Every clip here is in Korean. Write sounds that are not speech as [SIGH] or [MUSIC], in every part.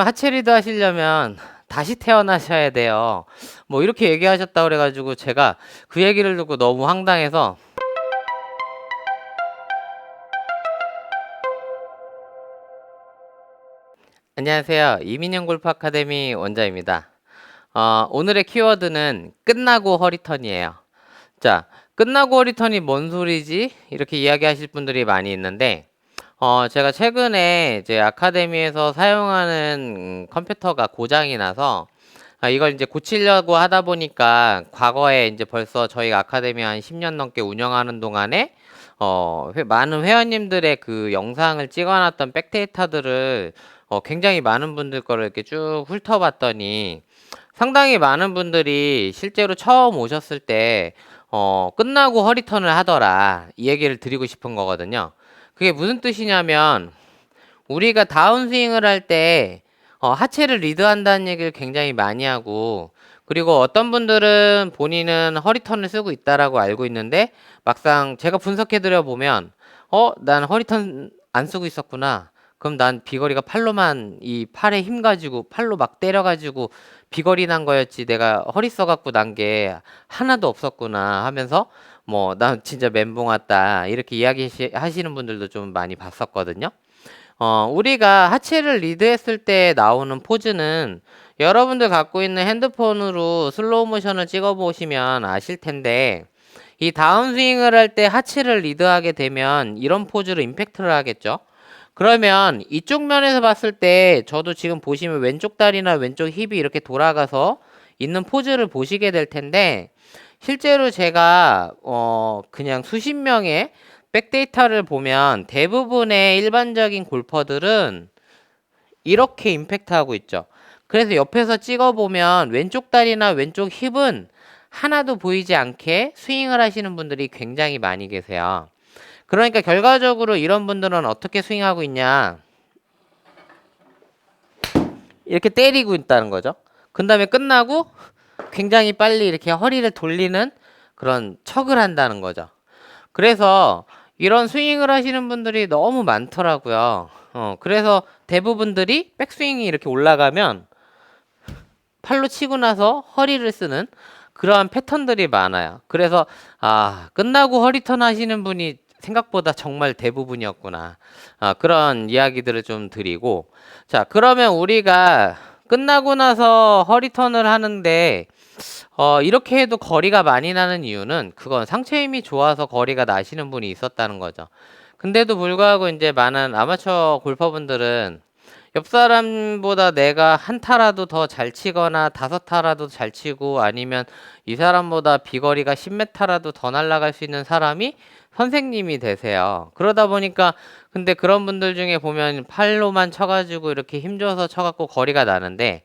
하체 리드 하시려면 다시 태어나셔야 돼요. 뭐 이렇게 얘기하셨다 그래가지고 제가 그 얘기를 듣고 너무 황당해서 안녕하세요. 이민영 골프 아카데미 원자입니다. 어, 오늘의 키워드는 끝나고 허리턴이에요. 자, 끝나고 허리턴이 뭔 소리지? 이렇게 이야기하실 분들이 많이 있는데, 어, 제가 최근에 이제 아카데미에서 사용하는 음, 컴퓨터가 고장이 나서, 아, 이걸 이제 고치려고 하다 보니까 과거에 이제 벌써 저희 아카데미 한 10 년 넘게 운영하는 동안에 어, 회- 많은 회원님들의 그 영상을 찍어 놨던 백데이터들을 어, 굉장히 많은 분들 거를 이렇게 쭉 훑어봤더니 상당히 많은 분들이 실제로 처음 오셨을 때 어, 끝나고 허리턴을 하더라 이 얘기를 드리고 싶은 거거든요. 그게 무슨 뜻이냐면 우리가 다운스윙을 할때 어, 하체를 리드한다는 얘기를 굉장히 많이 하고 그리고 어떤 분들은 본인은 허리턴을 쓰고 있다라고 알고 있는데 막상 제가 분석해 드려 보면 어, 난 허리턴 안 쓰고 있었구나. 그럼 난 비거리가 팔로만 이 팔에 힘 가지고 팔로 막 때려 가지고 비거리 난 거였지 내가 허리 써 갖고 난 게 하나도 없었구나 하면서 뭐난 진짜 멘붕 왔다 이렇게 이야기 하시는 분들도 좀 많이 봤었거든요. 어, 우리가 하체를 리드했을 때 나오는 포즈는 여러분들 갖고 있는 핸드폰으로 슬로우 모션을 찍어 보시면 아실 텐데 이 다운스윙을 할 때 하체를 리드하게 되면 이런 포즈로 임팩트를 하겠죠. 그러면 이쪽 면에서 봤을 때 저도 지금 보시면 왼쪽 다리나 왼쪽 힙이 이렇게 돌아가서 있는 포즈를 보시게 될 텐데 실제로 제가 어 그냥 수십 명의 백데이터를 보면 대부분의 일반적인 골퍼들은 이렇게 임팩트하고 있죠. 그래서 옆에서 찍어보면 왼쪽 다리나 왼쪽 힙은 하나도 보이지 않게 스윙을 하시는 분들이 굉장히 많이 계세요. 그러니까 결과적으로 이런 분들은 어떻게 스윙하고 있냐. 이렇게 때리고 있다는 거죠. 그 다음에 끝나고 굉장히 빨리 이렇게 허리를 돌리는 그런 척을 한다는 거죠. 그래서 이런 스윙을 하시는 분들이 너무 많더라고요. 어, 그래서 대부분들이 백스윙이 이렇게 올라가면 팔로 치고 나서 허리를 쓰는 그러한 패턴들이 많아요. 그래서 아 끝나고 허리턴 하시는 분이 생각보다 정말 대부분이었구나. 아, 그런 이야기들을 좀 드리고 자 그러면 우리가 끝나고 나서 허리턴을 하는데 어, 이렇게 해도 거리가 많이 나는 이유는 그건 상체 힘이 좋아서 거리가 나시는 분이 있었다는 거죠. 근데도 불구하고 이제 많은 아마추어 골퍼분들은 옆 사람보다 내가 한 타라도 더 잘 치거나 다섯 타라도 잘 치고 아니면 이 사람보다 비거리가 10m라도 더 날아갈 수 있는 사람이 선생님이 되세요. 그러다 보니까 근데 그런 분들 중에 보면 팔로만 쳐가지고 이렇게 힘줘서 쳐갖고 거리가 나는데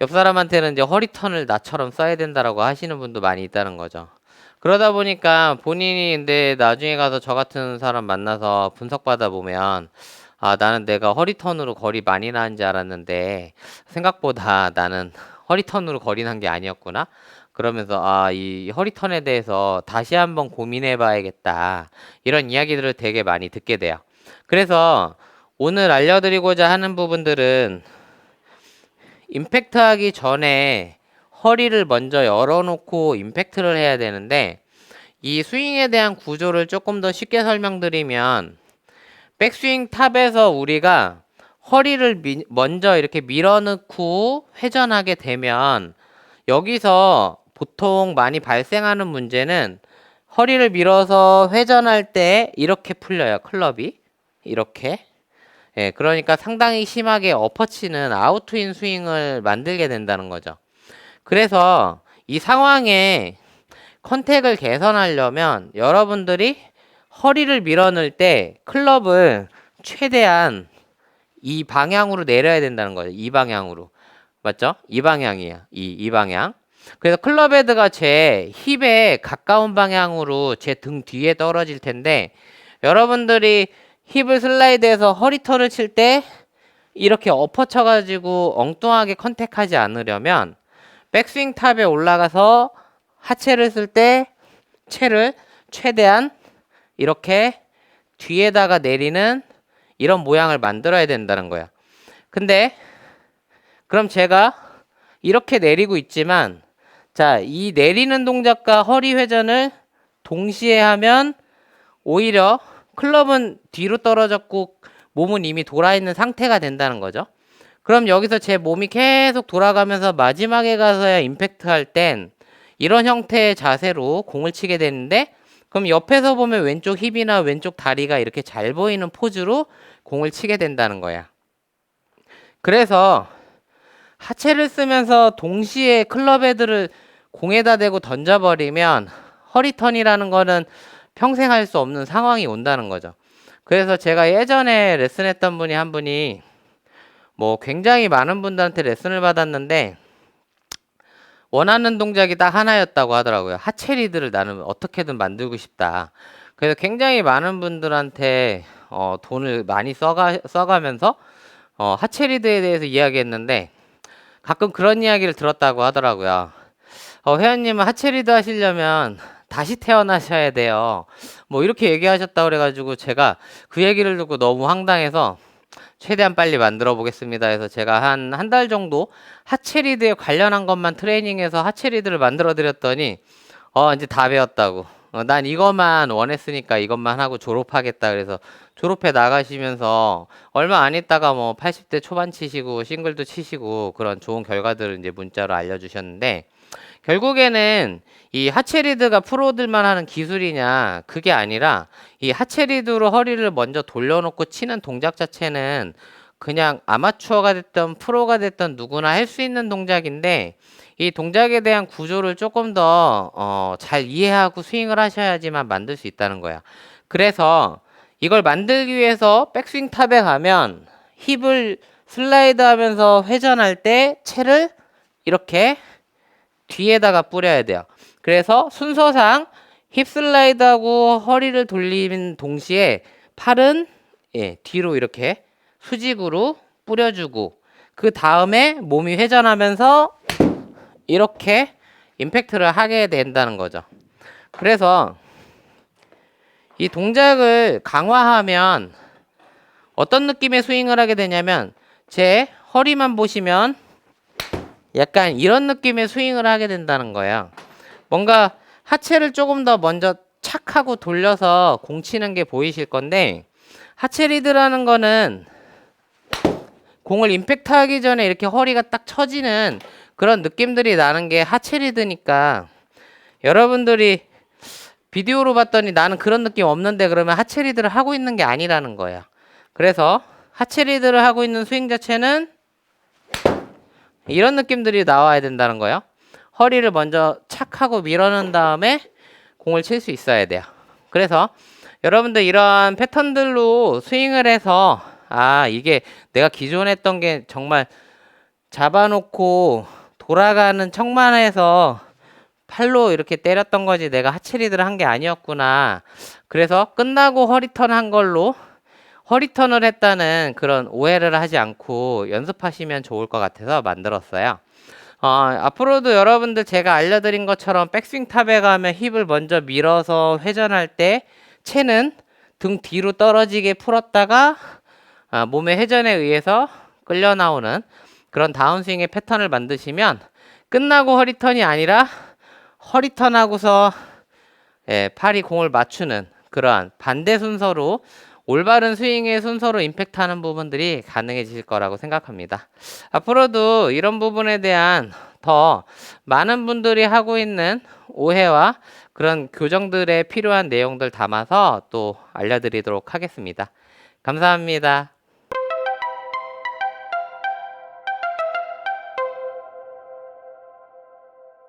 옆 사람한테는 이제 허리턴을 나처럼 써야 된다라고 하시는 분도 많이 있다는 거죠. 그러다 보니까 본인이 근데 나중에 가서 저 같은 사람 만나서 분석받아 보면 아, 나는 내가 허리턴으로 거리 많이 나는 줄 알았는데 생각보다 나는 [LAUGHS] 허리턴으로 거리 난 게 아니었구나. 그러면서 아, 이 허리턴에 대해서 다시 한번 고민해 봐야겠다. 이런 이야기들을 되게 많이 듣게 돼요. 그래서 오늘 알려드리고자 하는 부분들은 임팩트 하기 전에 허리를 먼저 열어놓고 임팩트를 해야 되는데 이 스윙에 대한 구조를 조금 더 쉽게 설명드리면 백스윙 탑에서 우리가 허리를 미, 먼저 이렇게 밀어넣고 회전하게 되면 여기서 보통 많이 발생하는 문제는 허리를 밀어서 회전할 때 이렇게 풀려요 클럽이. 이렇게 예, 그러니까 상당히 심하게 엎어치는 아웃트인 스윙을 만들게 된다는 거죠. 그래서 이 상황에 컨택을 개선하려면 여러분들이 허리를 밀어넣을 때 클럽을 최대한 이 방향으로 내려야 된다는 거죠. 이 방향으로. 맞죠? 이 방향이에요. 이, 이 방향. 그래서 클럽 헤드가 제 힙에 가까운 방향으로 제 등 뒤에 떨어질 텐데 여러분들이 힙을 슬라이드해서 허리턴을 칠 때 이렇게 엎어쳐가지고 엉뚱하게 컨택하지 않으려면 백스윙 탑에 올라가서 하체를 쓸때 채를 최대한 이렇게 뒤에다가 내리는 이런 모양을 만들어야 된다는 거야. 근데 그럼 제가 이렇게 내리고 있지만 자, 이 내리는 동작과 허리 회전을 동시에 하면 오히려 클럽은 뒤로 떨어졌고 몸은 이미 돌아 있는 상태가 된다는 거죠. 그럼 여기서 제 몸이 계속 돌아가면서 마지막에 가서야 임팩트 할 땐 이런 형태의 자세로 공을 치게 되는데 그럼 옆에서 보면 왼쪽 힙이나 왼쪽 다리가 이렇게 잘 보이는 포즈로 공을 치게 된다는 거야. 그래서 하체를 쓰면서 동시에 클럽 헤드를 공에다 대고 던져버리면 허리턴이라는 거는 평생 할 수 없는 상황이 온다는 거죠. 그래서 제가 예전에 레슨했던 분이 한 분이 뭐 굉장히 많은 분들한테 레슨을 받았는데 원하는 동작이 딱 하나였다고 하더라고요. 하체 리드를 나는 어떻게든 만들고 싶다. 그래서 굉장히 많은 분들한테 어, 돈을 많이 써가, 써가면서 어, 하체 리드에 대해서 이야기했는데 가끔 그런 이야기를 들었다고 하더라고요. 어, 회원님은 하체 리드 하시려면 다시 태어나셔야 돼요. 뭐 이렇게 얘기하셨다 그래가지고 제가 그 얘기를 듣고 너무 황당해서 최대한 빨리 만들어 보겠습니다. 해서 제가 한 한 달 정도 하체 리드에 관련한 것만 트레이닝해서 하체 리드를 만들어 드렸더니 어 이제 다 배웠다고. 어, 난 이것만 원했으니까 이것만 하고 졸업하겠다. 그래서 졸업해 나가시면서 얼마 안 있다가 뭐 80대 초반 치시고 싱글도 치시고 그런 좋은 결과들을 이제 문자로 알려주셨는데 결국에는 이 하체 리드가 프로들만 하는 기술이냐 그게 아니라 이 하체 리드로 허리를 먼저 돌려놓고 치는 동작 자체는 그냥 아마추어가 됐던 프로가 됐던 누구나 할 수 있는 동작인데 이 동작에 대한 구조를 조금 더 어, 잘 이해하고 스윙을 하셔야지만 만들 수 있다는 거야. 그래서 이걸 만들기 위해서 백스윙 탑에 가면 힙을 슬라이드 하면서 회전할 때 채를 이렇게 뒤에다가 뿌려야 돼요. 그래서 순서상 힙 슬라이드하고 허리를 돌리는 동시에 팔은 예, 뒤로 이렇게 수직으로 뿌려주고 그 다음에 몸이 회전하면서 이렇게 임팩트를 하게 된다는 거죠. 그래서 이 동작을 강화하면 어떤 느낌의 스윙을 하게 되냐면 제 허리만 보시면 약간 이런 느낌의 스윙을 하게 된다는 거예요. 뭔가 하체를 조금 더 먼저 착 하고 돌려서 공 치는 게 보이실 건데 하체 리드라는 거는 공을 임팩트 하기 전에 이렇게 허리가 딱 처지는 그런 느낌들이 나는 게 하체 리드니까 여러분들이 비디오로 봤더니 나는 그런 느낌 없는데 그러면 하체 리드를 하고 있는 게 아니라는 거예요. 그래서 하체 리드를 하고 있는 스윙 자체는 이런 느낌들이 나와야 된다는 거예요. 허리를 먼저 착 하고 밀어넣은 다음에 공을 칠 수 있어야 돼요. 그래서 여러분들 이러한 패턴들로 스윙을 해서 아 이게 내가 기존에 했던 게 정말 잡아놓고 돌아가는 척만 해서 팔로 이렇게 때렸던 거지 내가 하체 리드를 한 게 아니었구나. 그래서 끝나고 허리턴 한 걸로 허리턴을 했다는 그런 오해를 하지 않고 연습하시면 좋을 것 같아서 만들었어요. 어, 앞으로도 여러분들 제가 알려드린 것처럼 백스윙 탑에 가면 힙을 먼저 밀어서 회전할 때 채는 등 뒤로 떨어지게 풀었다가 아, 몸의 회전에 의해서 끌려 나오는 그런 다운스윙의 패턴을 만드시면 끝나고 허리턴이 아니라 허리턴하고서 예, 팔이 공을 맞추는 그러한 반대 순서로 올바른 스윙의 순서로 임팩트하는 부분들이 가능해질 거라고 생각합니다. 앞으로도 이런 부분에 대한 더 많은 분들이 하고 있는 오해와 그런 교정들에 필요한 내용들 담아서 또 알려드리도록 하겠습니다. 감사합니다.